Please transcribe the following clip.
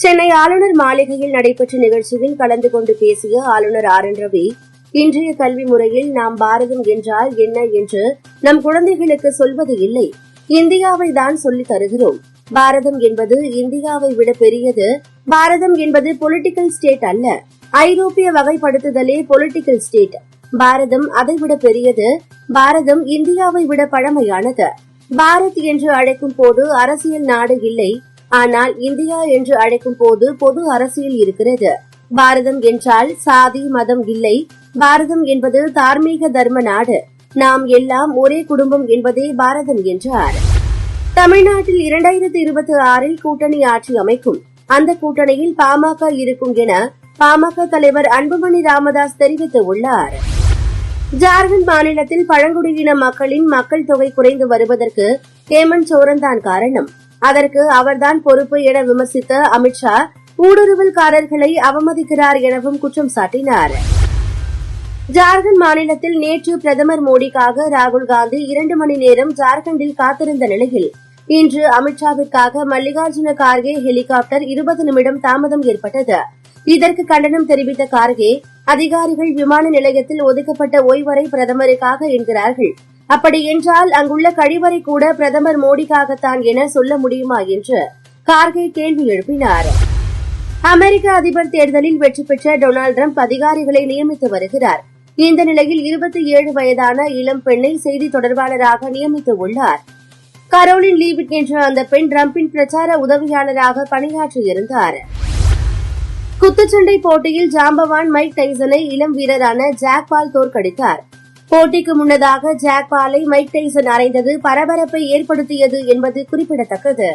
சென்னை ஆளுநர் மாளிகையில் நடைபெற்ற நிகழ்ச்சியில் கலந்து கொண்டு பேசிய ஆளுநர் ஆர் என் ரவி இன்றைய கல்வி முறையில் நாம் பாரதம் என்றால் என்ன என்று நம் குழந்தைகளுக்கு சொல்வது இல்லை. இந்தியாவை தான் சொல்லித் தருகிறோம். பாரதம் என்பது இந்தியாவை விட பெரியது. பாரதம் என்பது பொலிட்டிக்கல் ஸ்டேட் அல்ல. ஐரோப்பிய வகைப்படுத்துதலே பொலிட்டிக்கல் ஸ்டேட் பாரதம் அதைவிட பெரியது. பாரதம் இந்தியாவை விட பழமையானது. பாரத் என்று அழைக்கும் போது அரசியல் நாடு இல்லை. ஆனால் இந்தியா என்று அழைக்கும் போது பொது அரசியல் இருக்கிறது. பாரதம் என்றால் சாதி மதம் இல்லை. பாரதம் என்பது தார்மீக தர்ம நாடு. நாம் எல்லாம் ஒரே குடும்பம் என்பதே பாரதம் என்றார். தமிழ்நாட்டில் இரண்டாயிரத்தி இருபத்தி ஆறில் கூட்டணி ஆட்சி அமைக்கும். அந்த கூட்டணியில் பாமக இருக்கும் என பாமக தலைவர் அன்புமணி ராமதாஸ் தெரிவித்துள்ளார். ஜார்க்கண்ட் மாநிலத்தில் பழங்குடியின மக்களின் மக்கள் தொகை குறைந்து வருவதற்கு ஹேமந்த் சோரன் தான் காரணம். அதற்கு அவர்தான் பொறுப்பு என விமர்சித்த அமித்ஷா ஊடுருவல்காரர்களை அவமதிக்கிறார் எனவும் குற்றம் சாட்டினார். ஜார்க்கண்ட் மாநிலத்தில் நேற்று பிரதமர் மோடிக்காக ராகுல் காந்தி இரண்டு மணி நேரம் ஜார்க்கண்டில் காத்திருந்த நிலையில் இன்று அமித்ஷாவிற்காக மல்லிகார்ஜுன கார்கே ஹெலிகாப்டர் இருபது நிமிடம் தாமதம் ஏற்பட்டது. இதற்கு கண்டனம் தெரிவித்த கார்கே அதிகாரிகள் விமான நிலையத்தில் ஒதுக்கப்பட்ட ஓய்வறை பிரதமருக்காக என்கிறார்கள். அப்படி என்றால் அங்குள்ள கழிவறை கூட பிரதமர் மோடிக்காகத்தான் என சொல்ல முடியுமா என்று கார்கே கேள்வி எழுப்பினார். அமெரிக்க அதிபர் தேர்தலில் வெற்றி பெற்ற டொனால்டு டிரம்ப் அதிகாரிகளை நியமித்து வருகிறார். இந்த நிலையில் இருபத்தி ஏழு வயதான இளம் பெண்ணை செய்தி தொடர்பாளராக நியமித்து உள்ளார். கரோலின் லீவிட் என்ற அந்த பெண் டிரம்பின் பிரச்சார உதவியாளராக பணியாற்றியிருந்தார் குத்துச்சண்டை போட்டியில் ஜாம்பவான் மைக் டைசனை இளம் வீரரான ஜாக் பால் தோற்கடித்தார். போட்டிக்கு முன்னதாக ஜாக் பாலை மைக் டைசன் அறைந்தது பரபரப்பை ஏற்படுத்தியது என்பது குறிப்பிடத்தக்கது.